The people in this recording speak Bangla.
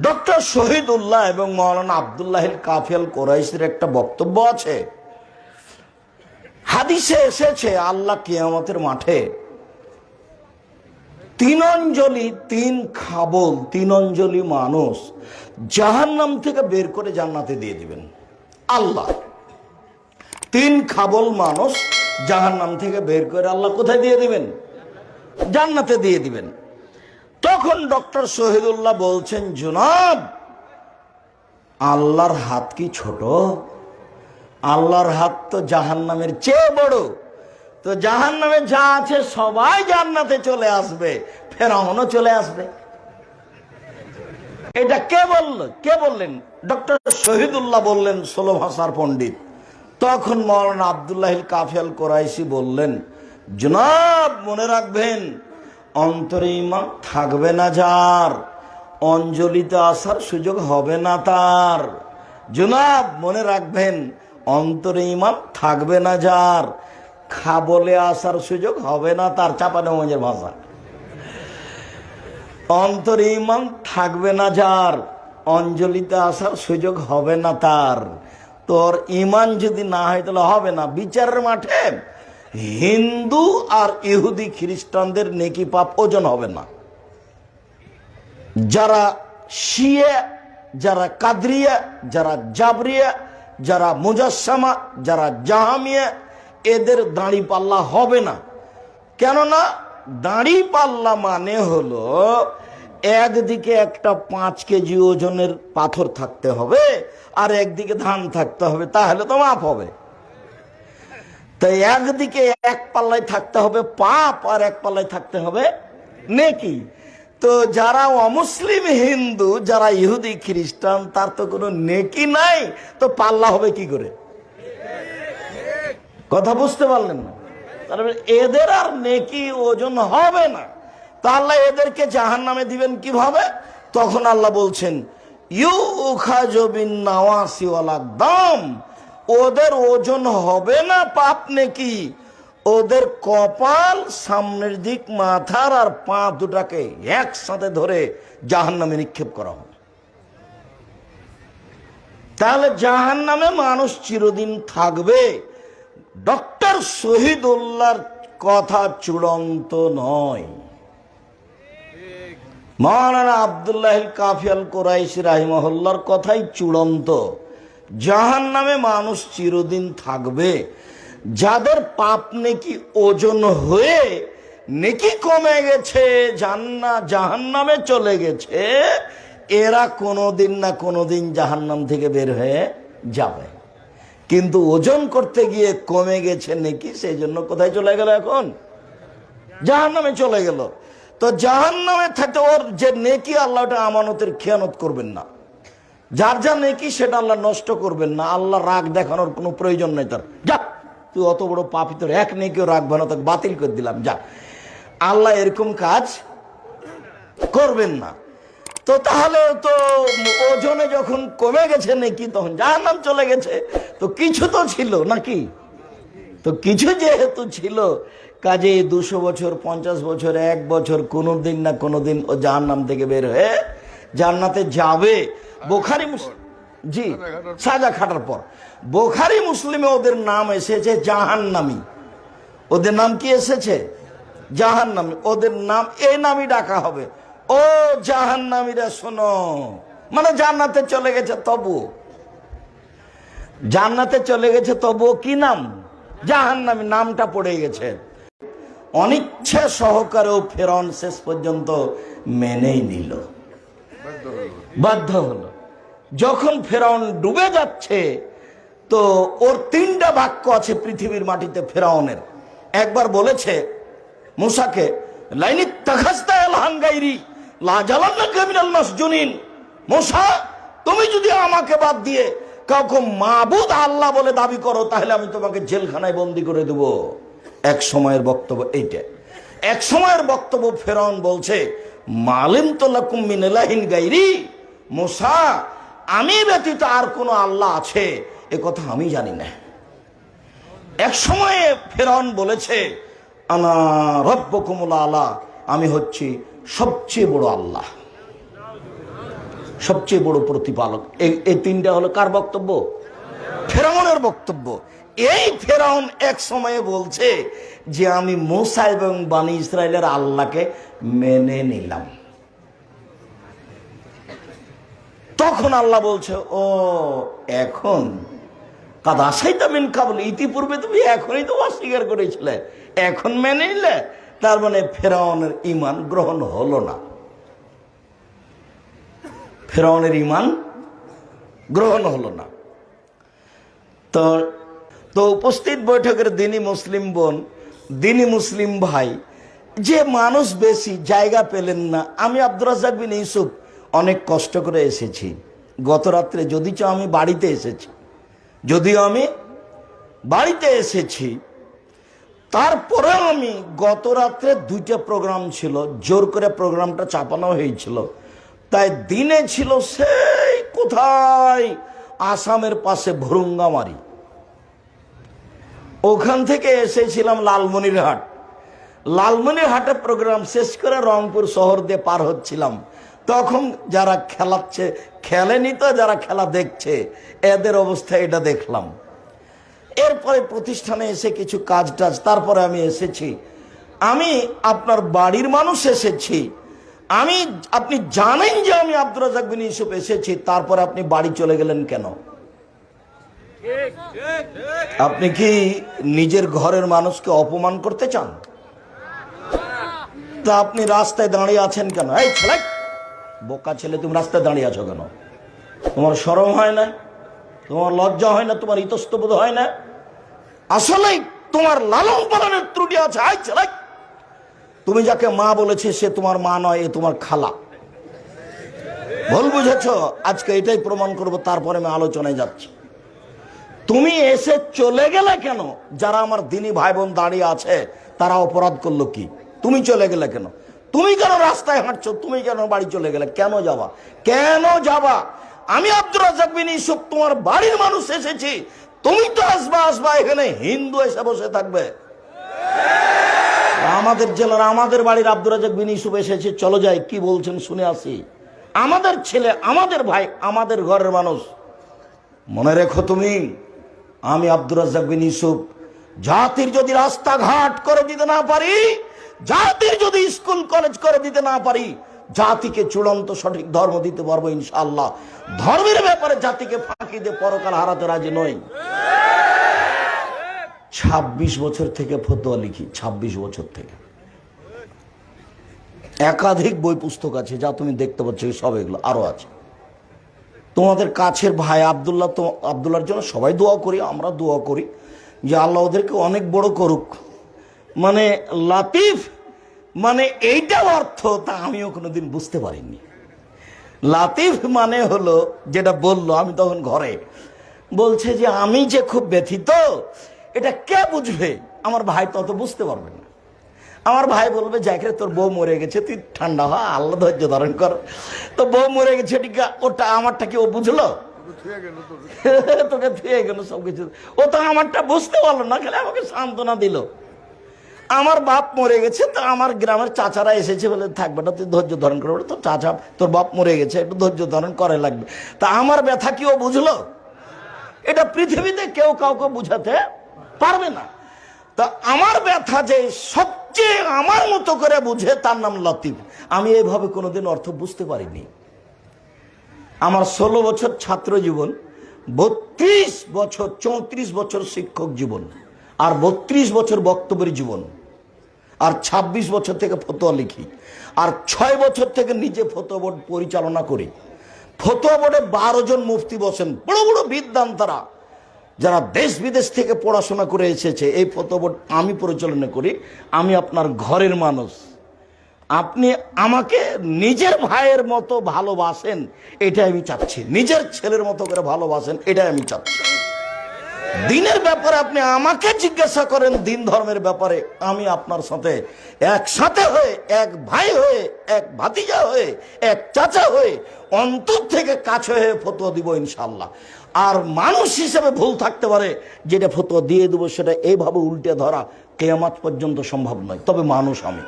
ডক্টর শহীদুল্লাহ এবং মৌলানা আবদুল্লাহ কাফিয়াল কোরাইশের একটা বক্তব্য আছে। হাদিসে এসেছে, আল্লাহ কিয়ামতের মাঠে তিন অঞ্জলি তিন খাবল তিন অঞ্জলি মানুষ জাহান্নাম থেকে বের করে জান্নাতে দিয়ে দিবেন। আল্লাহ। তিন খাবল মানুষ জাহান্নাম থেকে বের করে আল্লাহ কোথায় দিয়ে দিবেন? জান্নাতে দিয়ে দিবেন। তখন ডক্টর শহীদুল্লাহ বলছেন, জুনাব, আল্লাহর হাত কি ছোট? আল্লাহর হাত তো জাহান্নামের চেয়ে বড়। তো জাহান্নামে যা আছে সবাই জান্নাতে চলে আসবে, ফেরাউনও চলে আসবে। এটা কে বলল? কে বললেন? ডক্টর শহীদুল্লাহ বললেন ষোলো ভাষার পণ্ডিত। তখন মৌলানা আবদুল্লাহ কাফিয়াল কোরাইশি বললেন, জনাব, মনে রাখবেন অন্তরে ইমান থাকবে না যার। অঞ্জলিতে আসার সুযোগ হবে না তার। জনাব, মনে রাখবেন অন্তরে ইমান থাকবে না যার। খাবলে আসার সুযোগ হবে না তার চাপানগঞ্জের ভাষা। অন্তরে ইমান থাকবে না যার, অঞ্জলিতে আসার সুযোগ হবে না তার। তোর ইমান যদি না হয় তাহলে হবে না। বিচারের মাঠে হিন্দু আর ইহুদি খ্রিস্টানদের নেকি পাপ ওজন হবে না। যারা শিয়ে, যারা কাদরিয়া, যারা জাবরিয়া, যারা মুজাসসামা, যারা জাহামিয়া, এদের দাঁড়ি পাল্লা হবে না। কেননা দাঁড়ি পাল্লা মানে হলো একদিকে একটা পাঁচ কেজি ওজনের পাথর থাকতে হবে আর একদিকে ধান থাকতে হবে, তাহলে তো মাপ হবে। তাই একদিকে এক পাল্লায় থাকতে হবে পাপ, আর এক পাল্লায় থাকতে হবে নেকি? তো যারা অমুসলিম হিন্দু, যারা ইহুদি খ্রিস্টান, তার তো কোনো নেকি নাই। তো পাল্লা হবে কি করে? কথা বুঝতে পারলেন না? তারপরে এদের আর নেকি ওজন হবে না। তা আল্লাহ এদেরকে জাহান নামে দিবেন কীভাবে? তখন আল্লাহ বলছেন ইউ খাজবিন নাওয়াসিওয়ালা দাম। ওদের ওজন হবে না, পাপ নেকি? ওদের কপাল সামনের দিক, মাথার আর পা দুটাকে একসাথে ধরে জাহান নামে নিক্ষেপ করা হবে। তাহলে জাহান নামে মানুষ চিরদিন থাকবে। ডক্টর শহীদ শহীদুল্লাহর কথা চূড়ান্ত নয়। মহারানা আবদুল্লাহ কাফিয়াল কোরাইশ রাহিমহল্লার কথাই চূড়ান্ত। জাহান নামে মানুষ চিরদিন থাকবে। যাদের পাপ নেকি ওজন হয়ে নেকি কমে গেছে, জান্না জাহান নামে চলে গেছে, এরা কোনোদিন না কোনোদিন জাহান্নাম থেকে বের হয়ে যাবে। কিন্তু ওজন করতে গিয়ে কমে গেছে নাকি, সেই জন্য কোথায় চলে গেল এখন? জাহান নামে চলে গেল। তো জাহান নামে থাকতে ওর যে নেকি আল্লাহটা আমানতের খেয়ানত করবেন না। যার যা নেকি সেটা আল্লাহ নষ্ট করবেন না। আল্লাহ রাগ দেখানোর কোনো প্রয়োজন নেই তার। যা। তুই অত বড় পাপি, তোর এক নেকিও রাখবে না তোকে বাতিল করে দিলাম। যা। আল্লাহ এরকম কাজ করবেন না। তো তাহলে তো ওজনে যখন কমে গেছে নাকি, তখন যার নাম চলে গেছে। তো কিছু তো ছিল নাকি? তো কিছু যেহেতু ছিল, কাজে দুশো বছর, পঞ্চাশ বছর, এক বছর, কোনো দিন না কোনো দিন ও জাহার নাম থেকে বের হয়ে জান্নাতে যাবে। বোখারি জি, সাজা খাটার পর। বোখারি মুসলিমে ওদের নাম এসেছে জাহান্নামি। ওদের নাম কি এসেছে? জাহান্নামি। ওদের নাম এই নামই ডাকা হবে। ও জাহান্নামীরা শোনো। মানে জান্নাতে চলে গেছে তবু। জান্নাতে চলে গেছে তবুও কি নাম? জাহান্নামী, নামটা পড়ে গেছে। অনিচ্ছা সহকারেও ফেরন শেষ পর্যন্ত মেনেই নিল। বাধ্য হলো। যখন ফেরাউন ডুবে যাচ্ছে, তো ওর তিনটা বাক্য আছে পৃথিবীর মাটিতে ফেরাউনের। একবার বলেছে মুসাকে লাইনি তাখাস্তা আলহাঙ্গাইরি লাজালান্না কামিনাল মাসজুনিন। মুসা, তুমি যদি আমাকে বাদ দিয়ে কাউকে মাবুদ আল্লাহ বলে দাবি করো, তাহলে আমি তোমাকে জেলখানায় বন্দি করে দেব। এক সময়ের বক্তব্য এইটা এক সময়ের বক্তব্য ফেরাউন বলছে মালিম গাইরি মুসা, আমি ব্যতীত আর কোনো আল্লাহ আছে? এ কথা আমি জানি না। এক সময়ে ফেরাউন বলেছে, আনা রব্বকুমুল আলা, আমি হচ্ছি সবচেয়ে বড় আল্লাহ, সবচেয়ে বড় প্রতিপালক। এই তিনটা হলো কার বক্তব্য? ফেরাউনের বক্তব্য। এই ফেরাউন এক সময়ে বলছে যে আমি মোসা এবং বাণী ইসরায়েলের আল্লাহকে মেনে নিলাম। তখন আল্লাহ বলছে, ও, এখন কাদ আসাইতা মিন কাবল, ইতিপূর্বে তুমি এখনই তো অস্বীকার করেছিলে। এখন মেনে নিলে, তার মানে ফেরাউনের ইমান গ্রহণ হলো না। ফেরাউনের ইমান গ্রহণ হলো না। তো তো উপস্থিত বৈঠকের দিনই মুসলিম বোন দিনই মুসলিম ভাই, যে মানুষ বেশি জায়গা পেলেন না, আমি আব্দুর রাজাক বিন ইউসুফ অনেক কষ্ট করে এসেছি। গত রাত্রে যদিচ আমি বাড়িতে এসেছি, যদিও আমি বাড়িতে এসেছি তারপরে আমি গত রাত্রে দুইটা প্রোগ্রাম ছিল, জোর করে প্রোগ্রামটা চাপানো হয়েছিল। তাই দিনে ছিল সেই কোথায় আসামের পাশে ভরুঙ্গামারি। ওখান থেকে এসেছিলাম লালমনিরহাট। লালমনিরহাটে প্রোগ্রাম শেষ করে রংপুর শহর দিয়ে পার হচ্ছিলাম। তখন যারা খেলাচ্ছে, খেলেনি তো যারা খেলা দেখছে, এদের অবস্থা এটা দেখলাম। এরপরে প্রতিষ্ঠানে এসে কিছু কাজ টাজ, তারপরে আমি এসেছি। আমি আপনার বাড়ির মানুষ এসেছি। আমি, আপনি জানেন যে আমি আব্দুর রাজাক বিন ইউসুফ এসেছি, তারপরে আপনি বাড়ি চলে গেলেন কেন? আপনি কি নিজের ঘরের মানুষকে অপমান করতে চান? তা আপনি রাস্তায় দাঁড়িয়ে আছেন কেন? এই ছেলে! বোকা ছেলে, তুমি রাস্তায় দাঁড়িয়ে আছো কেন? তোমার সরম হয় না? তোমার লজ্জা হয় না? তোমার ইতস্তবোধ হয় না? আসলেই তোমার লালন পালনের ত্রুটি আছে। আই ছেলে! তুমি যাকে মা বলেছে, সে তোমার মা নয়, এ তোমার খালা। ভুল বুঝেছ? আজকে এটাই প্রমাণ করব, তারপরে আমি আলোচনায় যাচ্ছি। তুমি এসে চলে গেলে কেন? যারা আমার দিনী ভাই বোন দাঁড়িয়ে আছে, তারা অপরাধ করল কি? তুমি চলে গেলে কেন? তুমি কেন রাস্তায় হাঁটছো? তুমি কেন বাড়ি চলে গেলে? কেন যাবা? কেন যাবা? আমি আব্দুর রাজাক ইউসুফ, তোমার বাড়ির মানুষ এসেছি। তুমি তো আসবা আসবা, এখানে হিন্দু এসে বসে থাকবে। আমাদের জেলার, আমাদের বাড়ির আব্দুর রাজাক বিন ইউসুফ এসেছে। চলো যাই, কি বলছেন শুনে আসি। আমাদের ছেলে, আমাদের ভাই, আমাদের ঘরের মানুষ। মনে রেখো তুমি আমি আব্দুর রাজ্জাক বিন ইউসুফ, জাতির যদি রাস্তাঘাট করে দিতে না পারি, জাতির যদি স্কুল, কলেজ করে দিতে না পারি, জাতিকে চূড়ান্ত সঠিক ধর্ম দিতে পারব ইনশাল্লাহ ধর্মের ব্যাপারে জাতিকে ফাঁকি দিয়ে পরকাল হারাতে রাজি নই। ছাব্বিশ বছর থেকে ফতোয়া লিখি ২৬ বছর থেকে। একাধিক বই পুস্তক আছে, যা তুমি দেখতে পাচ্ছ, সব এগুলো আরও আছে। তোমাদের কাছের ভাই আবদুল্লাহ তো আবদুল্লার জন্য সবাই দোয়া করি, আমরা দোয়া করি যে আল্লাহ ওদেরকে অনেক বড় করুক। মানে লাতিফ মানে এইটা অর্থ তা আমিও কোনোদিন বুঝতে পারিনি। লাতিফ মানে হলো যেটা বলল, আমি তখন ঘরে বলছে যে আমি যে খুব ব্যথিত, এটা কে বুঝবে? আমার ভাই তত বুঝতে পারবে না। আমার ভাই বলবে যাকে তোর বউ মরে গেছে, তুই ঠান্ডা হ, আল্লাহ ধৈর্য ধারণ কর। তো বউ মরে গেছে ওটা আমারটা কি ও বুঝলো? তোকে থুয়ে গেল সবকিছু। ও তো আমারটা বুঝতে পারল না, খালি আমাকে সান্ত্বনা দিল। আমার বাপ মরে গেছে, তো আমার গ্রামের চাচারা এসেছে বলে থাকবে না তুই ধৈর্য ধারণ করে। বলে, তোর চাচা, তোর বাপ মরে গেছে, একটু ধৈর্য ধারণ করে লাগবে। তা আমার ব্যথা কি ও বুঝলো? এটা পৃথিবীতে কেউ কাউকে বুঝাতে পারবে না। তা আমার ব্যথা যে সবচেয়ে আমার মতো করে বুঝে তার নাম লতিফ। আমি এইভাবে কোনোদিন অর্থ বুঝতে পারিনি। আমার ষোলো বছর ছাত্র জীবন, বত্রিশ বছর, চৌত্রিশ বছর শিক্ষক জীবন, আর বত্রিশ বছর বক্তব্যের জীবন, আর ২৬ বছর থেকে ফতোয়া লিখি, আর ছয় বছর থেকে নিজে ফতোয়া বোর্ড পরিচালনা করি। ফতোয়া বোর্ডে বারো জন মুফতি বসেন, বড় বড় বিদ্যান তারা। যারা দেশ বিদেশ থেকে পড়াশোনা করে এসেছে, এই ফতোয়া বোর্ড আমি পরিচালনা করি। আমি আপনার ঘরের মানুষ। আপনি আমাকে নিজের ভাইয়ের মতো ভালোবাসেন, এটাই আমি চাচ্ছি। নিজের ছেলের মতো করে ভালোবাসেন, এটাই আমি চাচ্ছি। দিনের ব্যাপারে আপনি আমাকে জিজ্ঞাসা করেন, দিন ধর্মের ব্যাপারে, আমি আপনার সাথে একসাথে হয়ে, এক ভাই হয়ে, এক ভাতিজা হয়ে, এক চাচা হয়ে, অন্তর থেকে কাছে হয়ে ফতোয়া দিব ইনশাল্লাহ আর মানুষ হিসেবে ভুল থাকতে পারে, যেটা ফতোয়া দিয়ে দেবো সেটা এইভাবে উল্টে ধরা কেয়ামাত পর্যন্ত সম্ভব নয়। তবে মানুষ আমি।